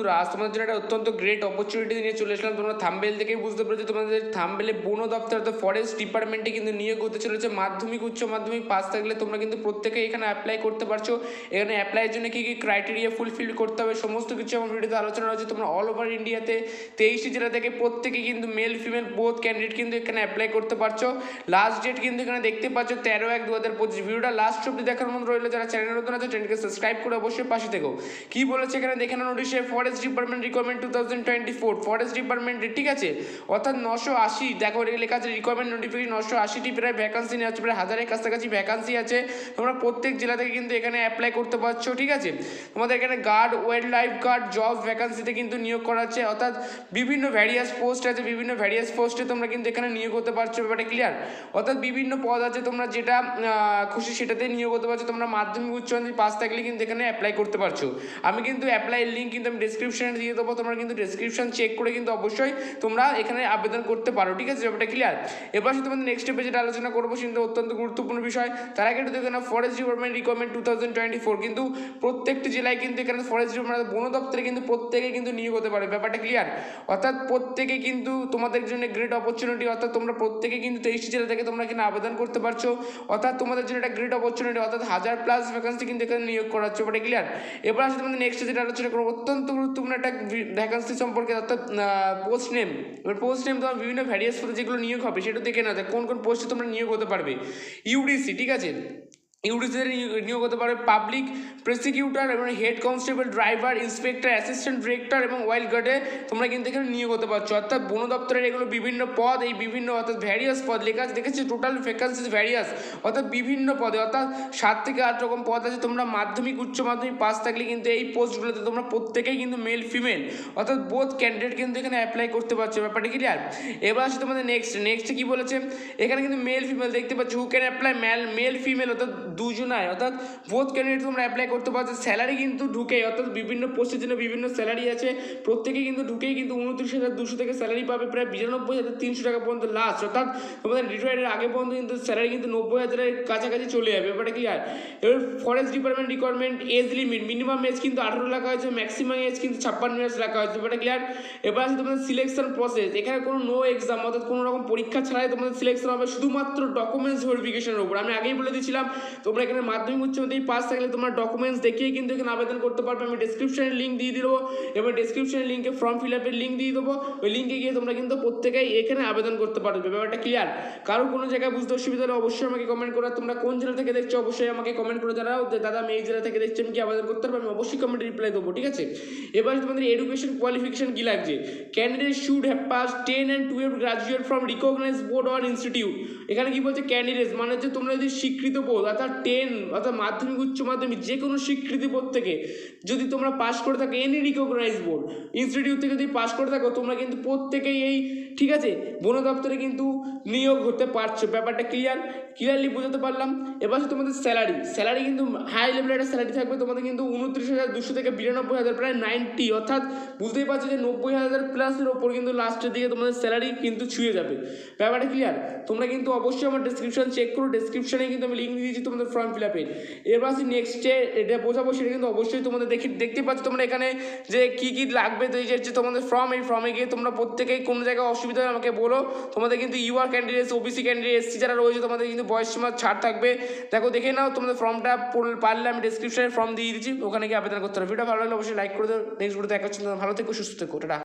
বন্ধুরা, আজ তোমাদের জন্য একটা অত্যন্ত গ্রেট অপরচুনিটি নিয়ে চলে এসলাম তোমরা থাম্বেল থেকেই বুঝতে পেরেছ, তোমাদের থাম্বেলে বন দপ্তর অর্থাৎ ফরেস্ট ডিপার্টমেন্টে কিন্তু নিয়োগ হতে চলেছে। মাধ্যমিক, উচ্চ মাধ্যমিক পাস থাকলে তোমরা কিন্তু প্রত্যেকেই এখানে অ্যাপ্লাই করতে পারছ। এখানে অ্যাপ্লাইয়ের জন্য কী কী ক্রাইটেরিয়া ফুলফিল করতে হবে, সমস্ত কিছু আমার ভিডিওতে আলোচনা রয়েছে। তোমরা অল ওভার ইন্ডিয়াতে তেইশটি জেলা থেকে প্রত্যেকে কিন্তু মেল ফিমেল বোথ ক্যান্ডিডেট কিন্তু এখানে অ্যাপ্লাই করতে পারছ। লাস্ট ডেট কিন্তু এখানে দেখতে পাচ্ছ, তেরো এক দু হাজার পঁচিশ। ভিডিওটা লাস্ট অব্দি দেখার মতো রইল, যারা চ্যানেল নতুন আছে চ্যানেলকে সাবস্ক্রাইব করে অবশ্যই পাশে থেকো। কি বলেছে এখানে দেখে নোটিশে forest department requirement two thousand twenty four forest ডিপার্টমেন্টে ঠিক আছে? অর্থাৎ নশো আশি, দেখো লেখা আছে রিকোয়ারমেন্ট নোটিফিকেশন নশো আশিটি, প্রায় ভ্যাকান্সি নিয়ে আছে প্রায় হাজারের কাছাকাছি ভ্যাকান্সি আছে। তোমরা প্রত্যেক জেলা থেকে কিন্তু এখানে অ্যাপ্লাই করতে পারছ, ঠিক আছে? তোমাদের এখানে guard wildlife guard job ভ্যাকান্সিতে কিন্তু নিয়োগ করা আছে। অর্থাৎ বিভিন্ন ভ্যারিয়াস পোস্ট আছে, বিভিন্ন ভ্যারিয়াস পোস্টে তোমরা কিন্তু এখানে নিয়োগ হতে পারছ, ব্যাপারটা ক্লিয়ার অর্থাৎ বিভিন্ন পদ আছে, তোমরা যেটা খুশি সেটাতে নিয়োগ হতে পারছ, তোমরা মাধ্যমিক, উচ্চ মাধ্যমিক পাস থাকলে কিন্তু এখানে অ্যাপ্লাই করতে পারছ। আমি কিন্তু অ্যাপ্লাইয়ের লিঙ্ক কিন্তু আমি ডিসক্রিপশনে দিয়ে দেবো, তোমরা কিন্তু ডিসক্রিপশন চেক করে কিন্তু অবশ্যই তোমরা এখানে আবেদন করতে পারো, ঠিক আছে? ব্যাপারটা ক্লিয়ার এবার শুধু তোমাদের নেক্সট স্টেপে যেটা আলোচনা করব কিন্তু অত্যন্ত গুরুত্বপূর্ণ বিষয়। তার আগে একটু দেখে না forest department requirement two thousand twenty four কিন্তু প্রত্যেকটি জেলায় কিন্তু এখানে ফরেস্ট ডিপার্টমেন্ট বন দপ্তরে কিন্তু প্রত্যেকে কিন্তু নিয়োগ হতে পারে, ব্যাপারটা ক্লিয়ার অর্থাৎ প্রত্যেকে কিন্তু তোমাদের জন্য গ্রেট অপরচুনিটি অর্থাৎ তোমরা প্রত্যেকে কিন্তু তেইশটি জেলা থেকে তোমরা এখানে আবেদন করতে পারছ, অর্থাৎ তোমাদের জন্য একটা গ্রেট অপরচুনিটি অর্থাৎ হাজার প্লাস ভ্যাকান্সি কিন্তু এখানে নিয়োগ করা হচ্ছে, ব্যাপারটা ক্লিয়ার এবার আসলে তোমাদের নেক্সট যেটা আলোচনা করব, অত্যন্ত গুরুত্বপূর্ণ একটা ভ্যাকান্সি সম্পর্কে অর্থাৎ পোস্ট নেম এবার পোস্ট নেম তোমার বিভিন্ন ভ্যারিয়াস পদে যেগুলো নিয়োগ হবে, সেটা দেখে না কোন কোন পোস্টে তোমরা নিয়োগ হতে পারবে। ইউডিসি ঠিক আছে? ইউডিসিতে নিয়োগ হতে পারে পাবলিক প্রসিকিউটর এবং head constable driver inspector assistant director এবং ওয়াইল্ড গার্ডে তোমরা কিন্তু এখানে নিয়োগ হতে পারছ। অর্থাৎ বন দপ্তরের এগুলো বিভিন্ন পদ, এই বিভিন্ন অর্থাৎ ভ্যারিয়াস পদ লেখা আছে। দেখেছি? টোটাল ভ্যাকান্সিস ভ্যারিয়াস অর্থাৎ বিভিন্ন পদে। অর্থাৎ সাত থেকে আট রকম পদ আছে। তোমরা মাধ্যমিক, উচ্চ মাধ্যমিক পাস থাকলে কিন্তু এই পোস্টগুলোতে তোমরা প্রত্যেকেই কিন্তু মেল ফিমেল অর্থাৎ বোথ ক্যান্ডিডেট কিন্তু এখানে অ্যাপ্লাই করতে পারছ। ব্যাপারটা ক্লিয়ার এবার আসছে তোমাদের নেক্সট নেক্সট কি বলেছে? এখানে কিন্তু মেল ফিমেল দেখতে পাচ্ছ। Who can apply male male female অর্থাৎ দুজনায় অর্থাৎ বোথ ক্যান্ডিডেট তোমরা অ্যাপ্লাই করতে পারছ স্যালারি কিন্তু ঢুকে অর্থাৎ বিভিন্ন পোস্টের জন্য বিভিন্ন স্যালারি আছে। প্রত্যেকে কিন্তু ঢুকেই কিন্তু উনত্রিশ হাজার দুশো থেকে স্যালারি পাবে প্রায় বিরানব্বই হাজার তিনশো টাকা পর্যন্ত লাস্ট অর্থাৎ তোমাদের রিটায়ারের আগে পর্যন্ত কিন্তু স্যালারি কিন্তু নব্বই হাজারের কাছাকাছি চলে যাবে। ব্যাপারটা ক্লিয়ার এবার forest department requirement age limit minimum age কিন্তু আঠারো রাখা হয়েছে ম্যাক্সিমাম এজ কিন্তু ছাপ্পান্ন ইয়ার্স রাখা হয়েছে। ব্যাপারটা ক্লিয়ার এবার আছে তোমাদের সিলেকশন প্রসেস এখানে কোনো নো এক্সাম অর্থাৎ কোনো রকম পরীক্ষা ছাড়াই তোমাদের সিলেকশন হবে শুধুমাত্র ডকুমেন্টস ভেরিফিকেশনের উপর। আমি আগেই বলে দিয়েছিলাম তোমরা এখানে মাধ্যমিক উচ্চ মাধ্যমিক পাস থাকলে তোমরা ডকুমেন্টস দেখিয়ে কিন্তু এখানে আবেদন করতে পারবে। আমি ডিসক্রিপশনের লিঙ্ক দিয়ে দেবো এবং ডিসক্রিপশনের লিঙ্কে ফর্ম ফিল আপের লিঙ্ক দিয়ে দেবো। ওই লিঙ্কে গিয়ে তোমরা কিন্তু প্রত্যেকেই এখানে আবেদন করতে পারবে। ব্যাপারটা ক্লিয়ার কারও কোনো জায়গায় বুঝতে অসুবিধা হলে অবশ্যই আমাকে কমেন্ট করো। তোমরা কোন জেলা থেকে দেখছ অবশ্যই আমাকে কমেন্ট করে জানাও দাদা, আমি এই জেলা থেকে দেখছি, আমি কি আবেদন করতে পারব? আমি অবশ্যই কমেন্টে রিপ্লাই দেবো, ঠিক আছে? এবার তোমাদের এডুকেশন কোয়ালিফিকেশন কি লাগছে? Candidate should have pass ten and twelve graduate from recognise board or institute এখানে কি বলছে? ক্যান্ডিডেটস মানে হচ্ছে তোমরা যদি স্বীকৃত বোর্ড অর্থাৎ টেন অর্থাৎ মাধ্যমিক, উচ্চ মাধ্যমিক যে কোনো স্বীকৃতি বোর্ড থেকে যদি তোমরা পাস করে থাকো এনি রিকগনাইজ বোর্ড ইনস্টিটিউট থেকে যদি পাস করে থাকো, তোমরা কিন্তু প্রত্যেকেই এই, ঠিক আছে? বন দপ্তরে কিন্তু নিয়োগ হতে পারছ। ব্যাপারটা ক্লিয়ার ক্লিয়ারলি বোঝাতে পারলাম। এবার তোমাদের স্যালারি স্যালারি কিন্তু হাই লেভেলের একটা স্যালারি থাকবে। তোমাদের কিন্তু উনত্রিশ হাজার দুশো থেকে বিরানব্বই হাজার, প্রায় নাইনটি অর্থাৎ বুঝতেই পারছ যে নব্বই হাজার প্লাসের ওপর কিন্তু লাস্টের দিকে তোমাদের স্যালারি কিন্তু ছুঁয়ে যাবে। ব্যাপারটা ক্লিয়ার তোমরা কিন্তু অবশ্যই আমার ডিসক্রিপশন চেক করো। ডিসক্রিপশনে কিন্তু আমি লিঙ্ক দিয়েছি। তোমাদের ফর্ম ফিল আপের এবার আসি নেক্সটে এটা বোঝাবো সেটা কিন্তু অবশ্যই তোমাদের দেখে দেখতে পাচ্ছ তোমরা এখানে যে কী কী লাগবে। তো এই যে তোমাদের ফর্ম এই ফর্মে গিয়ে তোমরা প্রত্যেকেই কোনো জায়গায় অসুবিধা হলে আমাকে বলো। তোমাদের কিন্তু UR candidates OBC candidate SC যারা রয়েছে, তোমাদের কিন্তু বয়স সীমা ছাড় থাকবে। দেখো, দেখে নাও, তোমাদের ফর্মটা পারলে আমি ডিসক্রিপশনে ফর্ম দিয়ে দিচ্ছি। ওখানে গিয়ে আবেদন করতে হবে। ভিডিও ভালো লাগলে অবশ্যই লাইক করে দাও। নেক্সট ভিডিও দেখা ভালো থেকো, সুস্থ থেকো।